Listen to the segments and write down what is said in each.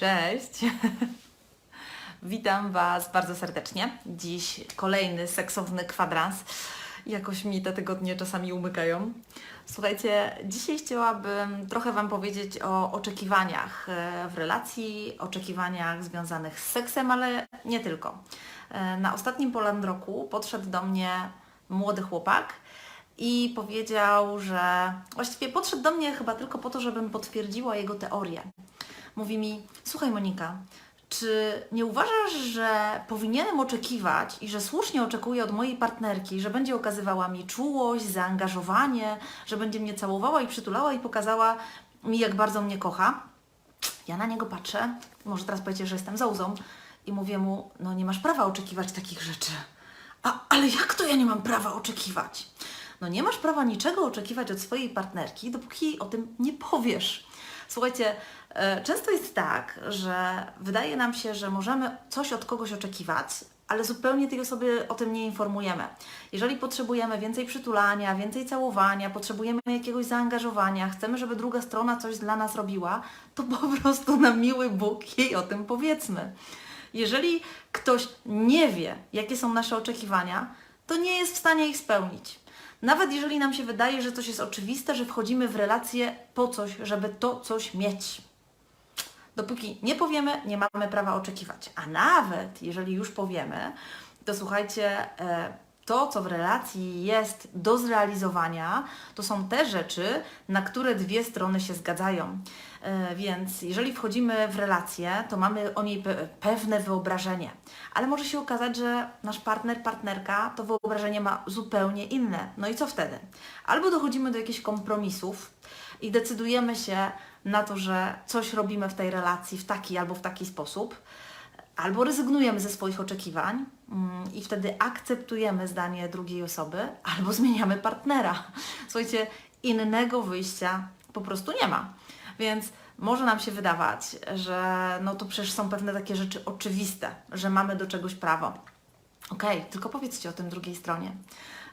Cześć! Witam Was bardzo serdecznie. Dziś kolejny seksowny kwadrans. Jakoś mi te tygodnie czasami umykają. Słuchajcie, dzisiaj chciałabym trochę Wam powiedzieć o oczekiwaniach e, w relacji, oczekiwaniach związanych z seksem, ale nie tylko. E, Na ostatnim Polandroku podszedł do mnie młody chłopak i powiedział, że właściwie podszedł do mnie chyba tylko po to, żebym potwierdziła jego teorię. Mówi mi, słuchaj Monika, czy nie uważasz, że powinienem oczekiwać i że słusznie oczekuję od mojej partnerki, że będzie okazywała mi czułość, zaangażowanie, że będzie mnie całowała i przytulała i pokazała mi, jak bardzo mnie kocha? Ja na niego patrzę, może teraz powiecie, że jestem zauzą i mówię mu, no nie masz prawa oczekiwać takich rzeczy. A, ale jak to ja nie mam prawa oczekiwać? No nie masz prawa niczego oczekiwać od swojej partnerki, dopóki o tym nie powiesz. Słuchajcie, e, często jest tak, że wydaje nam się, że możemy coś od kogoś oczekiwać, ale zupełnie tej osoby o tym nie informujemy. Jeżeli potrzebujemy więcej przytulania, więcej całowania, potrzebujemy jakiegoś zaangażowania, chcemy, żeby druga strona coś dla nas robiła, to po prostu na miły Bóg jej o tym powiedzmy. Jeżeli ktoś nie wie, jakie są nasze oczekiwania, to nie jest w stanie ich spełnić. Nawet jeżeli nam się wydaje, że coś jest oczywiste, że wchodzimy w relację po coś, żeby to coś mieć. Dopóki nie powiemy, nie mamy prawa oczekiwać. A nawet jeżeli już powiemy, to słuchajcie, e, to co w relacji jest do zrealizowania, to są te rzeczy, na które dwie strony się zgadzają. E, Więc jeżeli wchodzimy w relację, to mamy o niej pe- pewne wyobrażenie. Ale może się okazać, że nasz partner, partnerka to wyobrażenie ma zupełnie inne. No i co wtedy? Albo dochodzimy do jakichś kompromisów i decydujemy się na to, że coś robimy w tej relacji w taki albo w taki sposób, albo rezygnujemy ze swoich oczekiwań mm, i wtedy akceptujemy zdanie drugiej osoby, albo zmieniamy partnera. Słuchajcie, innego wyjścia po prostu nie ma. Więc może nam się wydawać, że no to przecież są pewne takie rzeczy oczywiste, że mamy do czegoś prawo. Okej, tylko powiedzcie o tym drugiej stronie.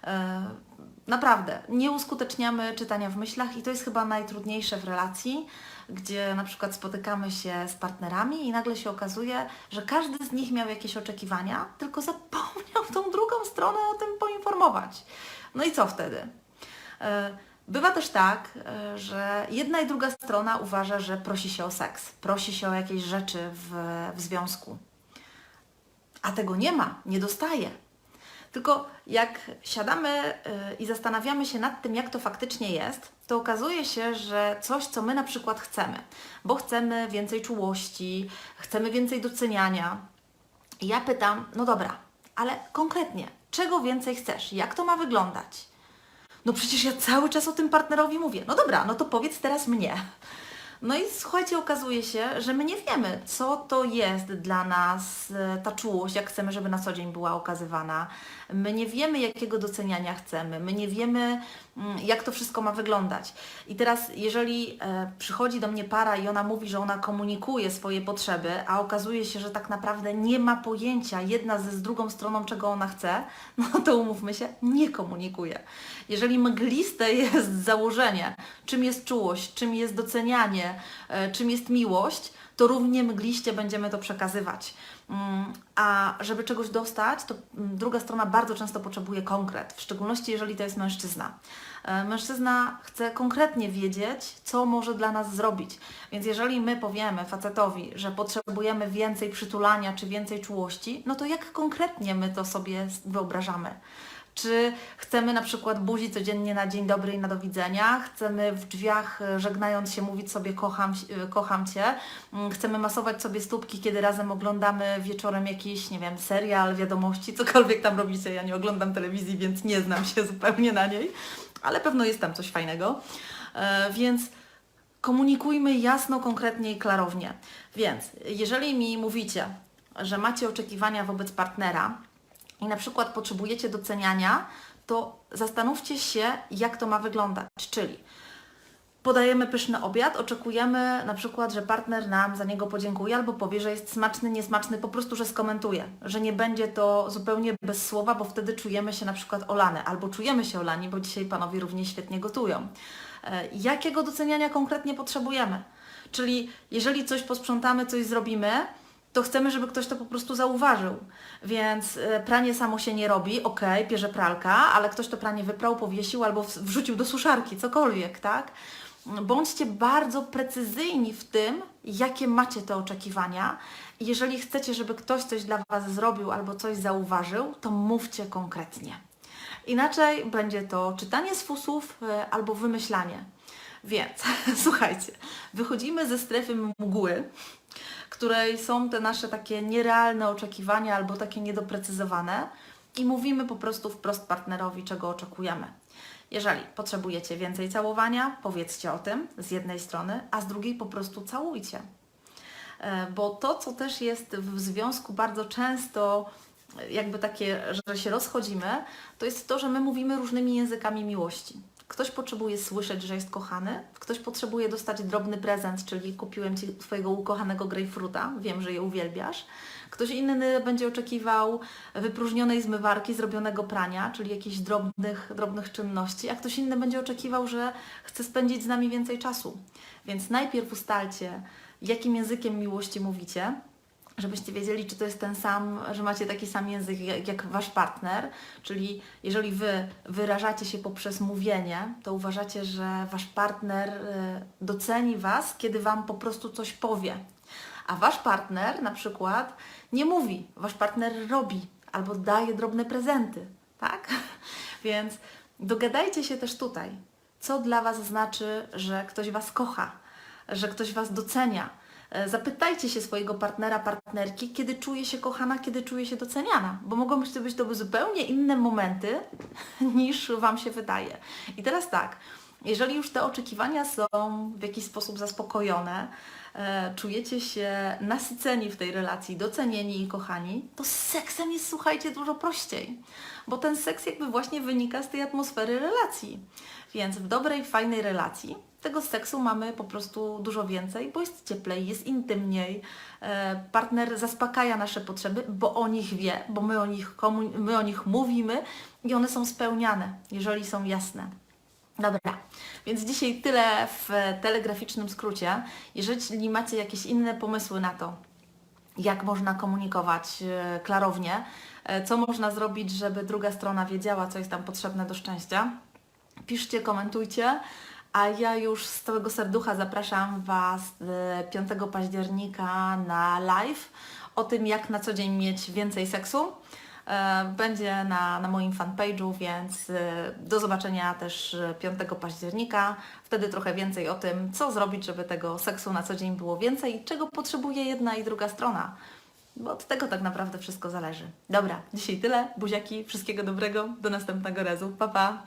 E, Naprawdę, nie uskuteczniamy czytania w myślach i to jest chyba najtrudniejsze w relacji, gdzie na przykład spotykamy się z partnerami i nagle się okazuje, że każdy z nich miał jakieś oczekiwania, tylko zapomniał tą drugą stronę o tym poinformować. No i co wtedy? E, Bywa też tak, e, że jedna i druga strona uważa, że prosi się o seks, prosi się o jakieś rzeczy w, w związku. A tego nie ma, nie dostaje. Tylko jak siadamy y, i zastanawiamy się nad tym, jak to faktycznie jest, to okazuje się, że coś, co my na przykład chcemy, bo chcemy więcej czułości, chcemy więcej doceniania. Ja pytam, no dobra, ale konkretnie, czego więcej chcesz? Jak to ma wyglądać? No przecież ja cały czas o tym partnerowi mówię. No dobra, no to powiedz teraz mnie. No i słuchajcie, okazuje się, że my nie wiemy, co to jest dla nas e, ta czułość, jak chcemy, żeby na co dzień była okazywana. My nie wiemy, jakiego doceniania chcemy, my nie wiemy, mm, jak to wszystko ma wyglądać. I teraz, jeżeli e, przychodzi do mnie para i ona mówi, że ona komunikuje swoje potrzeby, a okazuje się, że tak naprawdę nie ma pojęcia jedna ze z drugą stroną, czego ona chce, no to umówmy się, nie komunikuje. Jeżeli mgliste jest założenie, czym jest czułość, czym jest docenianie, e, czym jest miłość, to równie mgliście będziemy to przekazywać. Mm, A żeby czegoś dostać, to mm, druga strona bardzo często potrzebuje konkret, w szczególności jeżeli to jest mężczyzna. E, Mężczyzna chce konkretnie wiedzieć, co może dla nas zrobić. Więc jeżeli my powiemy facetowi, że potrzebujemy więcej przytulania czy więcej czułości, no to jak konkretnie my to sobie wyobrażamy? Czy chcemy na przykład buzi codziennie na dzień dobry i na do widzenia? Chcemy w drzwiach e, żegnając się mówić sobie kocham, e, kocham Cię? Mm, Chcemy masować sobie stópki, kiedy razem oglądamy wieczorem jakiś, nie wiem, serial, wiadomości, cokolwiek tam robicie. Ja nie oglądam telewizji, więc nie znam się zupełnie na niej, ale pewno jest tam coś fajnego. E, Więc komunikujmy jasno, konkretnie i klarownie. Więc jeżeli mi mówicie, że macie oczekiwania wobec partnera, i na przykład potrzebujecie doceniania, to zastanówcie się, jak to ma wyglądać. Czyli podajemy pyszny obiad, oczekujemy na przykład, że partner nam za niego podziękuje albo powie, że jest smaczny, niesmaczny, po prostu, że skomentuje, że nie będzie to zupełnie bez słowa, bo wtedy czujemy się na przykład olane, albo czujemy się olani, bo dzisiaj panowie równie świetnie gotują. E, Jakiego doceniania konkretnie potrzebujemy? Czyli jeżeli coś posprzątamy, coś zrobimy, to chcemy, żeby ktoś to po prostu zauważył. Więc e, pranie samo się nie robi, ok, bierze pralka, ale ktoś to pranie wyprał, powiesił albo wrzucił do suszarki, cokolwiek, tak? Bądźcie bardzo precyzyjni w tym, jakie macie te oczekiwania. Jeżeli chcecie, żeby ktoś coś dla Was zrobił albo coś zauważył, to mówcie konkretnie. Inaczej będzie to czytanie z fusów e, albo wymyślanie. Więc słuchajcie, wychodzimy ze strefy mgły, której są te nasze takie nierealne oczekiwania albo takie niedoprecyzowane i mówimy po prostu wprost partnerowi, czego oczekujemy. Jeżeli potrzebujecie więcej całowania, powiedzcie o tym z jednej strony, a z drugiej po prostu całujcie. E, Bo to, co też jest w związku bardzo często e, jakby takie, że się rozchodzimy, to jest to, że my mówimy różnymi językami miłości. Ktoś potrzebuje słyszeć, że jest kochany, ktoś potrzebuje dostać drobny prezent, czyli kupiłem Ci Twojego ukochanego grejpfruta, wiem, że je uwielbiasz. Ktoś inny będzie oczekiwał wypróżnionej zmywarki, zrobionego prania, czyli jakichś drobnych, drobnych czynności, a ktoś inny będzie oczekiwał, że chce spędzić z nami więcej czasu. Więc najpierw ustalcie, jakim językiem miłości mówicie, żebyście wiedzieli, czy to jest ten sam, że macie taki sam język jak, jak wasz partner, czyli jeżeli wy wyrażacie się poprzez mówienie, to uważacie, że wasz partner y, doceni was, kiedy wam po prostu coś powie. A wasz partner na przykład nie mówi, wasz partner robi albo daje drobne prezenty, tak? Więc dogadajcie się też tutaj, co dla was znaczy, że ktoś was kocha, że ktoś was docenia. E, Zapytajcie się swojego partnera, partnerki, kiedy czuje się kochana, kiedy czuje się doceniana, bo mogą być to być to zupełnie inne momenty niż Wam się wydaje. I teraz tak, jeżeli już te oczekiwania są w jakiś sposób zaspokojone, e, czujecie się nasyceni w tej relacji, docenieni i kochani, to z seksem jest, słuchajcie, dużo prościej, bo ten seks jakby właśnie wynika z tej atmosfery relacji. Więc w dobrej, fajnej relacji tego seksu mamy po prostu dużo więcej, bo jest cieplej, jest intymniej, e, partner zaspokaja nasze potrzeby, bo o nich wie, bo my o nich, my o nich mówimy i one są spełniane, jeżeli są jasne. Dobra, więc dzisiaj tyle w telegraficznym skrócie. Jeżeli macie jakieś inne pomysły na to, jak można komunikować e, klarownie, e, co można zrobić, żeby druga strona wiedziała, co jest tam potrzebne do szczęścia, piszcie, komentujcie. A ja już z całego serducha zapraszam Was e, 5 października na live o tym, jak na co dzień mieć więcej seksu. E, Będzie na, na moim fanpage'u, więc e, do zobaczenia też e, 5 października. Wtedy trochę więcej o tym, co zrobić, żeby tego seksu na co dzień było więcej i czego potrzebuje jedna i druga strona. Bo od tego tak naprawdę wszystko zależy. Dobra, dzisiaj tyle. Buziaki, wszystkiego dobrego. Do następnego razu. Pa, pa.